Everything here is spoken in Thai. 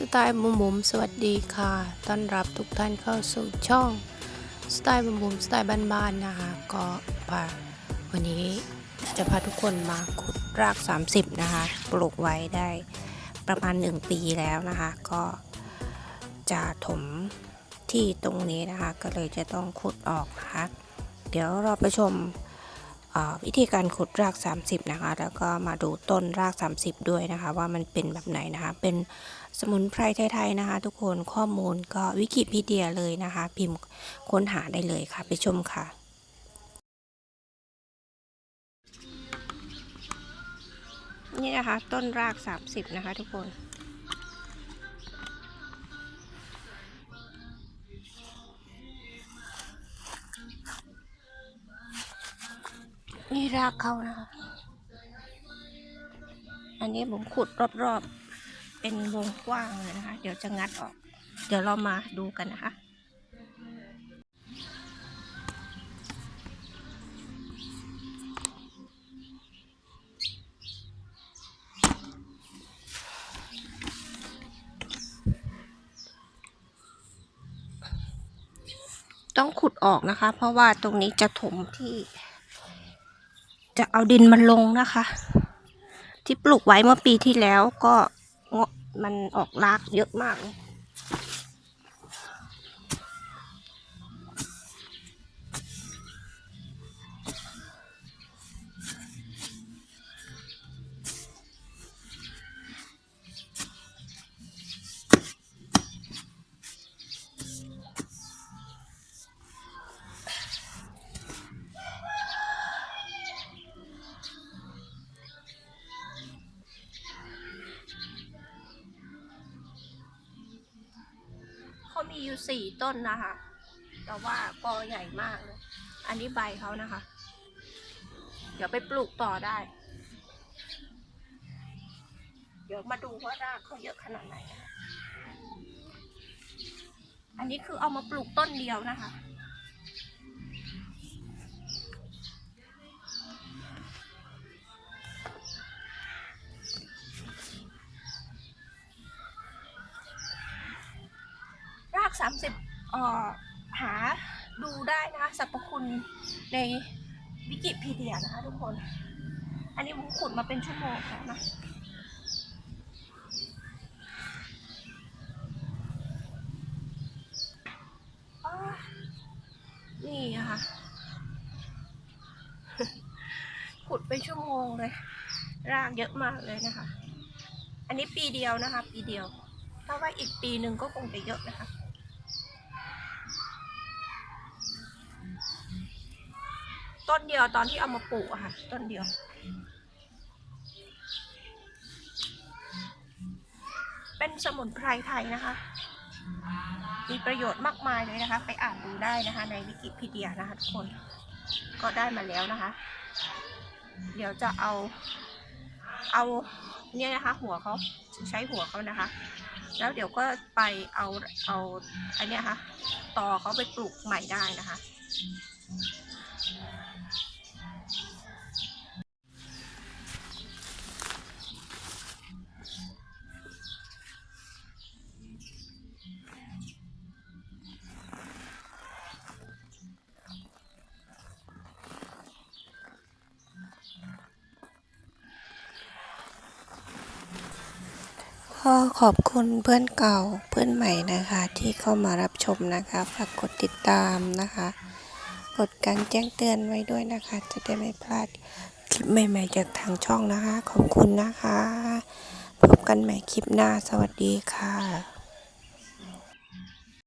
สไตล์บุมบุมสวัสดีค่ะ ต้อนรับทุกท่านเข้าสู่ช่องสไตล์บุมบุมสไตล์บ้านๆนะคะก็พาวันนี้จะพาทุกคนมาขุดราก 30 นะคะ ปลูกไว้ได้ประมาณ 1 ปีแล้วนะคะ ก็จะถมที่ตรงนี้นะคะ ก็เลยจะต้องขุดออกนะคะ เดี๋ยวเราไปชม วิธีการขุดราก 30 นะคะ แล้วก็มาดูต้นราก 30 ด้วยนะคะ ว่ามันเป็นแบบไหนนะคะ เป็นสมุนไพรไทยๆนะคะ ทุกคนข้อมูลก็วิกิพีเดียเลยนะคะ พิมพ์ค้นหาได้เลยค่ะ ไปชมค่ะนี่นะคะ ต้นราก 30 นะคะ ทุกคน นี่รากเขานะคะ อันนี้ผมขุดรอบๆ เป็นวงกว้างเลยนะคะ เดี๋ยวจะงัดออก เดี๋ยวเรามาดูกันนะคะต้องขุดออกนะคะ เพราะว่าตรงนี้จะถมที่ จะเอาดินมันลงนะคะ ที่ปลูกไว้เมื่อปีที่แล้วก็เงาะมันออกรากเยอะมากเลย มีอยู่สี่ต้นนะคะ แต่ว่ากอใหญ่มากเลย อันนี้ใบเขานะคะ เดี๋ยวไปปลูกต่อได้ เดี๋ยวมาดูว่ารากเขาเยอะขนาดไหน อันนี้คือเอามาปลูกต้นเดียวนะคะ 30เอ่อหาดูได้นะคะสรรพคุณในวิกิพีเดียนะคะทุกคน อันนี้ผมขุดมาเป็นชั่วโมงแล้วนะนี่ค่ะ ขุดไปชั่วโมงเลย รากเยอะมากเลยนะคะ อันนี้ปีเดียวนะคะ ปีเดียว ถ้าว่าอีกปีหนึ่งก็คงจะเยอะนะคะ ต้นเดียวตอนที่เอามาปลูกอะค่ะ ต้นเดียว เป็นสมุนไพรไทยนะคะ มีประโยชน์มากมายเลยนะคะ ไปอ่านดูได้นะคะ ในวิกิพีเดียนะคะทุกคน ก็ได้มาแล้วนะคะ เดี๋ยวจะเอาเอาเนี่ยนะคะ หัวเขาใช้หัวเขานะคะ แล้วเดี๋ยวก็ไปเอาเอาอันเนี้ยค่ะ ต่อเขาไปปลูกใหม่ได้นะคะ ก็ขอบคุณเพื่อนเก่าเพื่อนใหม่นะคะ ที่เข้ามารับชมนะคะฝากกดติดตามนะคะ กดการแจ้งเตือนไว้ด้วยนะคะ จะได้ไม่พลาดคลิปใหม่ ๆ จากทางช่องนะคะ ขอบคุณนะคะ พบกันใหม่คลิปหน้าสวัสดีค่ะ